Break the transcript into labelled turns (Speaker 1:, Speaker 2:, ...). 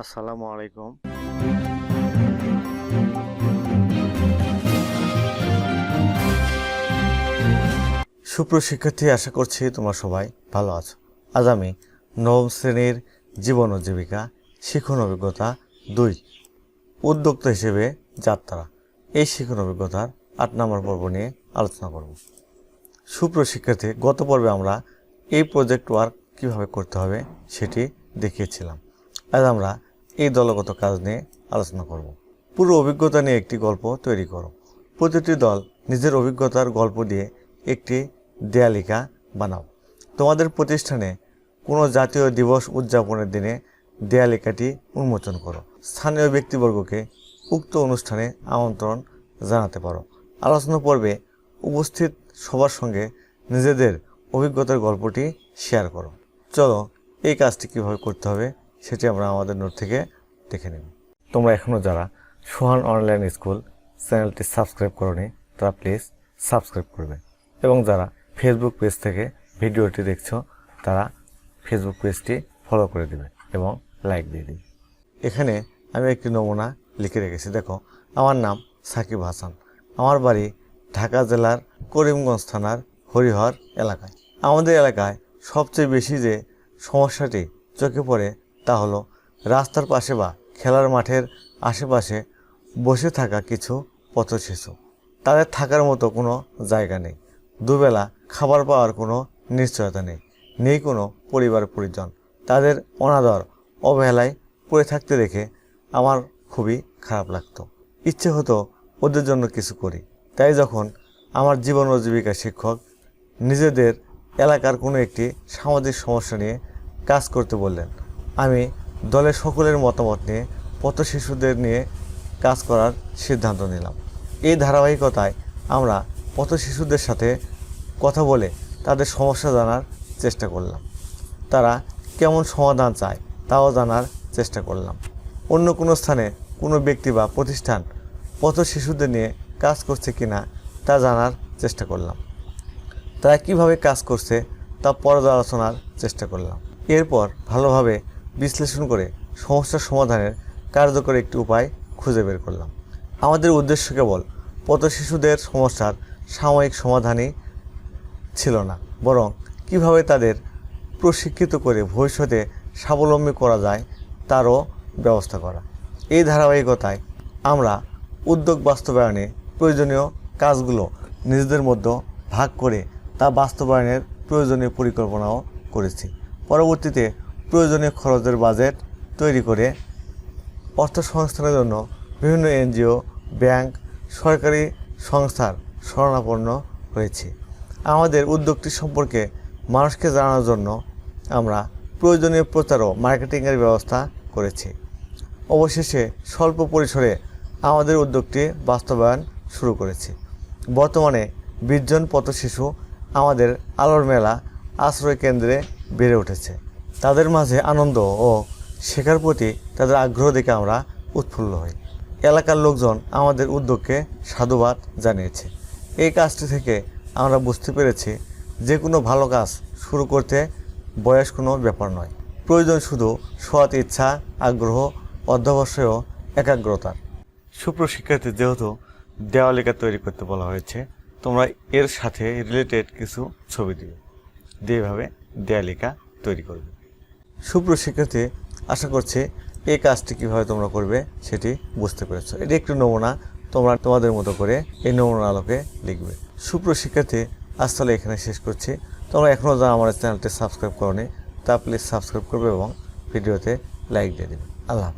Speaker 1: আসসালামু আলাইকুম। সুপ্রশিক্ষার্থী, আশা করছি তোমরা সবাই ভালো আছো। আজ আমি নবম শ্রেণির জীবন ও জীবিকা শিখন অভিজ্ঞতা দুই উদ্যোক্তা হিসেবে যাত্রা। এই শিখন অভিজ্ঞতার আট নম্বর পর্ব নিয়ে আলোচনা করব। সুপ্রশিক্ষার্থী, গত পর্বে আমরা এই প্রজেক্ট ওয়ার্ক কীভাবে করতে হবে সেটি দেখিয়েছিলাম। আজ আমরা এই দলগত কাজ নিয়ে আলোচনা করব। পুরো অভিজ্ঞতা নিয়ে একটি গল্প তৈরি করো। প্রতিটি দল নিজের অভিজ্ঞতার গল্প দিয়ে একটি দেয়ালিকা বানাও। তোমাদের প্রতিষ্ঠানে কোনো জাতীয় দিবস উদযাপনের দিনে দেয়ালিকাটি উন্মোচন করো। স্থানীয় ব্যক্তিবর্গকে উক্ত অনুষ্ঠানে আমন্ত্রণ জানাতে পারো। আলোচনা পর্বে উপস্থিত সবার সঙ্গে নিজেদের অভিজ্ঞতার গল্পটি শেয়ার করো। চলো এই কাজটি কীভাবে করতে হবে সেটি আমরা আমাদের নোট থেকে দেখে নেব। তোমরা এখনও যারা সোহান অনলাইন স্কুল চ্যানেলটি সাবস্ক্রাইব করনি, তারা প্লিজ সাবস্ক্রাইব করবে। এবং যারা ফেসবুক পেজ থেকে ভিডিওটি দেখছ, তারা ফেসবুক পেজটি ফলো করে দেবে এবং লাইক দিয়ে দিবে। এখানে আমি একটি নমুনা লিখে রেখেছি। দেখো, আমার নাম সাকিব হাসান। আমার বাড়ি ঢাকা জেলার করিমগঞ্জ থানার হরিহর এলাকায়। আমাদের এলাকায় সবচেয়ে বেশি যে সমস্যাটি চোখে পড়ে তা হলো, রাস্তার পাশে বা খেলার মাঠের আশেপাশে বসে থাকা কিছু পথশিশু। তাদের থাকার মতো কোনো জায়গা নেই। দুবেলা খাবার পাওয়ার কোনো নিশ্চয়তা নেই। নেই কোনো পরিবার পরিজন। তাদের অনাদর, অবহেলায় পড়ে থাকতে দেখে আমার খুবই খারাপ লাগতো। ইচ্ছে হতো ওদের জন্য কিছু করি। তাই যখন আমার জীবন ও জীবিকা শিক্ষক নিজেদের এলাকার কোনো একটি সামাজিক সমস্যা নিয়ে কাজ করতে বললেন আমি দলের সকলের মতামত নিয়ে পথ শিশুদের নিয়ে কাজ করার সিদ্ধান্ত নিলাম। এই ধারাবাহিকতায় আমরা পথ শিশুদের সাথে কথা বলে তাদের সমস্যা জানার চেষ্টা করলাম। তারা কেমন সমাধান চায় তাও জানার চেষ্টা করলাম। অন্য কোনো স্থানে কোনো ব্যক্তি বা প্রতিষ্ঠান পথ শিশুদের নিয়ে কাজ করছে কি না তা জানার চেষ্টা করলাম। তারা কীভাবে কাজ করছে তা পর্যালোচনার চেষ্টা করলাম। এরপর ভালোভাবে বিশ্লেষণ করে সমস্যার সমাধানের কার্যকর একটি উপায় খুঁজে বের করলাম। আমাদের উদ্দেশ্য কেবল পথ শিশুদের সমস্যার সাময়িক সমাধানই ছিল না, বরং কীভাবে তাদের প্রশিক্ষিত করে ভবিষ্যতে স্বাবলম্বী করা যায় তারও ব্যবস্থা করা। এই ধারাবাহিকতায় আমরা উদ্যোগ বাস্তবায়নে প্রয়োজনীয় কাজগুলো নিজেদের মধ্যে ভাগ করে তা বাস্তবায়নের প্রয়োজনীয় পরিকল্পনাও করেছি। পরবর্তীতে প্রয়োজনীয় খরচের বাজেট তৈরি করে অর্থ সংস্থানের জন্য বিভিন্ন এনজিও, ব্যাংক, সরকারি সংস্থার শরণাপন্ন হয়েছে। আমাদের উদ্যোগটি সম্পর্কে মানুষকে জানানোর জন্য আমরা প্রয়োজনীয় প্রচার ও মার্কেটিংয়ের ব্যবস্থা করেছি। অবশেষে স্বল্প পরিসরে আমাদের উদ্যোগটি বাস্তবায়ন শুরু করেছি। বর্তমানে বিশজন পথ শিশু আমাদের আলোর মেলা আশ্রয় কেন্দ্রে বেড়ে উঠেছে। তাদের মাঝে আনন্দ ও শেখার প্রতি তাদের আগ্রহ দেখে আমরা উৎফুল্ল হই। এলাকার লোকজন আমাদের উদ্যোগকে সাধুবাদ জানিয়েছে। এই কাজটি থেকে আমরা বুঝতে পেরেছি যে কোনো ভালো কাজ শুরু করতে বয়স কোনো ব্যাপার নয়। প্রয়োজন শুধু সৎ ইচ্ছা, আগ্রহ, অধ্যবসায় একাগ্রতার সুপ্রশিক্ষার্থী যেহেতু দেওয়ালিকা তৈরি করতে বলা হয়েছে, তোমরা এর সাথে রিলেটেড কিছু ছবি দিবে দিয়ে এভাবে দেয়ালিকা তৈরি করবে। সুপ্রশিক্ষার্থী আশা করছে এই কাজটি কীভাবে তোমরা করবে সেটি বুঝতে পেরেছ। এটি একটি নমুনা, তোমরা তোমাদের মতো করে এই নমুনা আলোকে লিখবে। সুপ্র শিক্ষার্থী, আজ তাহলে এখানে শেষ করছি। তোমরা এখনও যা আমার চ্যানেলটি সাবস্ক্রাইব করনি, তা প্লিজ সাবস্ক্রাইব করবে এবং ভিডিওতে লাইক দিয়ে দেবে। আল্লাহ।